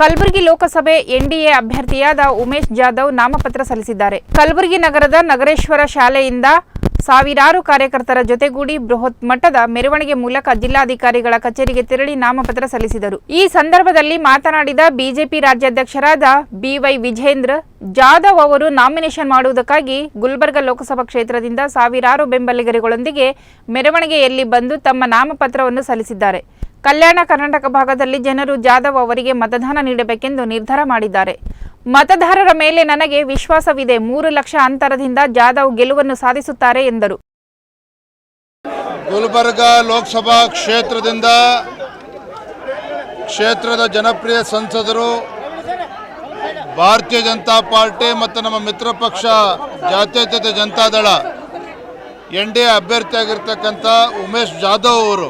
ಕಲಬುರಗಿ ಲೋಕಸಭೆ ಎನ್ಡಿಎ ಅಭ್ಯರ್ಥಿಯಾದ ಉಮೇಶ್ ಜಾಧವ್ ನಾಮಪತ್ರ ಸಲ್ಲಿಸಿದ್ದಾರೆ. ಕಲಬುರಗಿ ನಗರದ ನಗರೇಶ್ವರ ಶಾಲೆಯಿಂದ ಸಾವಿರಾರು ಕಾರ್ಯಕರ್ತರ ಜೊತೆಗೂಡಿ ಬೃಹತ್ ಮಟ್ಟದ ಮೆರವಣಿಗೆ ಮೂಲಕ ಜಿಲ್ಲಾಧಿಕಾರಿಗಳ ಕಚೇರಿಗೆ ತೆರಳಿ ನಾಮಪತ್ರ ಸಲ್ಲಿಸಿದರು. ಈ ಸಂದರ್ಭದಲ್ಲಿ ಮಾತನಾಡಿದ ಬಿಜೆಪಿ ರಾಜ್ಯಾಧ್ಯಕ್ಷರಾದ ಬಿವೈ ವಿಜೇಂದ್ರ, ಜಾಧವ್ ಅವರು ನಾಮಿನೇಷನ್ ಮಾಡುವುದಕ್ಕಾಗಿ ಗುಲ್ಬರ್ಗ ಲೋಕಸಭಾ ಕ್ಷೇತ್ರದಿಂದ ಸಾವಿರಾರು ಬೆಂಬಲಿಗರಿಗಳೊಂದಿಗೆ ಮೆರವಣಿಗೆಯಲ್ಲಿ ಬಂದು ತಮ್ಮ ನಾಮಪತ್ರವನ್ನು ಸಲ್ಲಿಸಿದ್ದಾರೆ. ಕಲ್ಯಾಣ ಕರ್ನಾಟಕ ಭಾಗದಲ್ಲಿ ಜನರು ಜಾಧವ್ ಅವರಿಗೆ ಮತದಾನ ನೀಡಬೇಕೆಂದು ನಿರ್ಧಾರ ಮಾಡಿದ್ದಾರೆ. ಮತದಾರರ ಮೇಲೆ ನನಗೆ ವಿಶ್ವಾಸವಿದೆ. ಮೂರು ಲಕ್ಷ ಅಂತರದಿಂದ ಜಾಧವ್ ಗೆಲುವನ್ನು ಸಾಧಿಸುತ್ತಾರೆ ಎಂದರು. ಗುಲ್ಬರ್ಗ ಲೋಕಸಭಾ ಕ್ಷೇತ್ರದಿಂದ ಕ್ಷೇತ್ರದ ಜನಪ್ರಿಯ ಸಂಸದರು ಭಾರತೀಯ ಜನತಾ ಪಾರ್ಟಿ ಮತ್ತು ನಮ್ಮ ಮಿತ್ರ ಪಕ್ಷ ಜಾತ್ಯತೀತ ಜನತಾದಳ ಎನ್ ಡಿ ಎ ಅಭ್ಯರ್ಥಿಯಾಗಿರ್ತಕ್ಕಂಥ ಉಮೇಶ್ ಜಾಧವ್ ಅವರು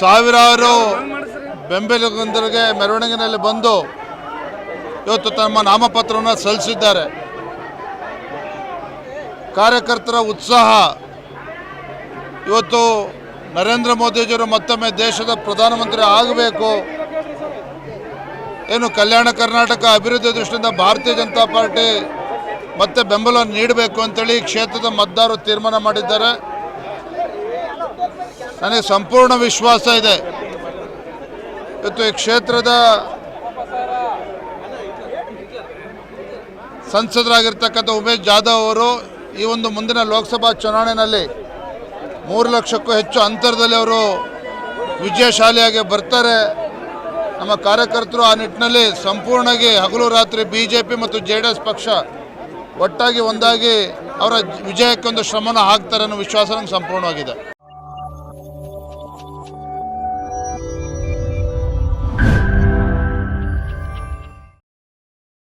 ಸಾವಿರಾರು ಬೆಂಬಲಿಗರಿಗೆ ಮೆರವಣಿಗೆಯಲ್ಲಿ ಬಂದು ಇವತ್ತು ತಮ್ಮ ನಾಮಪತ್ರವನ್ನು ಸಲ್ಲಿಸಿದ್ದಾರೆ. ಕಾರ್ಯಕರ್ತರ ಉತ್ಸಾಹ. ಇವತ್ತು ನರೇಂದ್ರ ಮೋದಿಜಿಯವರು ಮತ್ತೊಮ್ಮೆ ದೇಶದ ಪ್ರಧಾನಮಂತ್ರಿ ಆಗಬೇಕು. ಏನು ಕಲ್ಯಾಣ ಕರ್ನಾಟಕ ಅಭಿವೃದ್ಧಿ ದೃಷ್ಟಿಯಿಂದ ಭಾರತೀಯ ಜನತಾ ಪಾರ್ಟಿ ಮತ್ತೆ ಬೆಂಬಲ ನೀಡಬೇಕು ಅಂತೇಳಿ ಕ್ಷೇತ್ರದ ಮತದಾರರು ತೀರ್ಮಾನ ಮಾಡಿದ್ದಾರೆ. ನನಗೆ ಸಂಪೂರ್ಣ ವಿಶ್ವಾಸ ಇದೆ. ಇವತ್ತು ಈ ಕ್ಷೇತ್ರದ ಸಂಸದರಾಗಿರ್ತಕ್ಕಂಥ ಉಮೇಶ್ ಜಾಧವ್ ಅವರು ಈ ಒಂದು ಮುಂದಿನ ಲೋಕಸಭಾ ಚುನಾವಣೆಯಲ್ಲಿ ಮೂರು ಲಕ್ಷಕ್ಕೂ ಹೆಚ್ಚು ಅಂತರದಲ್ಲಿ ಅವರು ವಿಜಯಶಾಲಿಯಾಗಿ ಬರ್ತಾರೆ. ನಮ್ಮ ಕಾರ್ಯಕರ್ತರು ಆ ನಿಟ್ಟಿನಲ್ಲಿ ಸಂಪೂರ್ಣವಾಗಿ ಹಗಲು ರಾತ್ರಿ ಬಿ ಜೆ ಪಿ ಮತ್ತು ಜೆ ಡಿ ಎಸ್ ಪಕ್ಷ ಒಟ್ಟಾಗಿ ಒಂದಾಗಿ ಅವರ ವಿಜಯಕ್ಕೊಂದು ಶ್ರಮನ ಹಾಕ್ತಾರೆ ಅನ್ನೋ ವಿಶ್ವಾಸ ನಮ್ಗೆ ಸಂಪೂರ್ಣವಾಗಿದೆ.